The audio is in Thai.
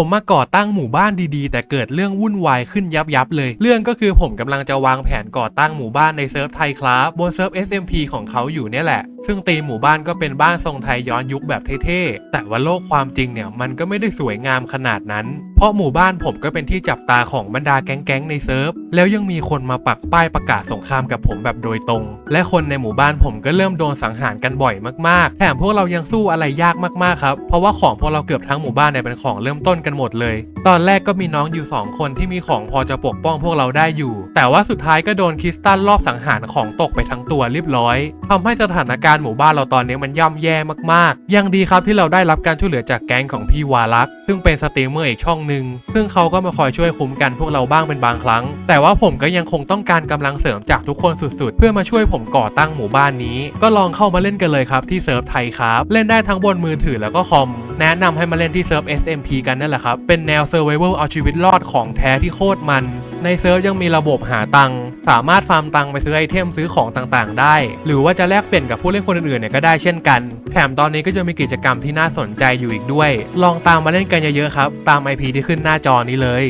ผมมาก่อตั้งหมู่บ้านดีๆ แต่เกิดเรื่องวุ่นวายขึ้นยับยับเลย เรื่องก็คือผมกำลังจะวางแผนก่อตั้งหมู่บ้านในเซิร์ฟไทยครับบนเซิร์ฟ SMP ของเขาอยู่เนี่ยแหละซึ่งตีมหมู่บ้านก็เป็นบ้านทรงไทยย้อนยุคแบบเท่ๆ แต่ว่าโลกความจริงเนี่ยมันก็ไม่ได้สวยงามขนาดนั้น เพราะหมู่บ้านผมก็เป็นที่จับตาของบรรดาแก๊งๆในเซิร์ฟ แล้วยังมีคนมาปักป้ายประกาศสงครามกับผมแบบโดยตรง และคนในหมู่บ้านผมก็เริ่มโดนสังหารกันบ่อยมากๆ แถมพวกเรายังสู้อะไรยากมากๆครับ เพราะว่าของพวกเราเกือบทั้งหมู่บ้านเนี่ยเป็นของเริ่มต้นกันหมดเลย ตอนแรกก็มีน้องอยู่ 2 คนที่มีของพอจะปกป้องพวกเราได้อยู่ แต่ว่าสุดท้ายก็โดนคริสตัลรอบสังหารของตกไปทั้งตัวเรียบร้อยทำให้สถานการณ์การหมู่บ้านเราตอนนี้มันย่ำแย่มากๆ ยังดีครับที่เราได้รับการช่วยเหลือจากแก๊งของพี่วารักษ์ซึ่งเป็นสตรีมเมอร์อีกช่องหนึ่งซึ่งเขาก็มาคอยช่วยคุ้มกันพวกเราบ้างเป็นบางครั้ง แต่ว่าผมก็ยังคงต้องการกำลังเสริมจากทุกคนสุดๆ เพื่อมาช่วยผมก่อตั้งหมู่บ้านนี้ ก็ลองเข้ามาเล่นกันเลยครับที่เซิร์ฟไทยครับ เล่นได้ทั้งบนมือถือแล้วก็คอมแนะนำให้มาเล่นที่เซิร์ฟ SMP กันนั่นแหละครับเป็นแนว Survival เอาชีวิตรอดของแท้ที่โคตรมัน ในเซิร์ฟยังมีระบบหาตังค์ สามารถฟาร์มตังค์ไปซื้อไอเทมซื้อของต่างๆ ได้ หรือว่าจะแลกเปลี่ยนกับผู้เล่นคนอื่นๆเนี่ยก็ได้เช่นกัน แถมตอนนี้ก็จะมีกิจกรรมที่น่าสนใจอยู่อีกด้วย ลองตามมาเล่นกันเยอะๆครับ ตาม IP ที่ขึ้นหน้าจอนี้เลย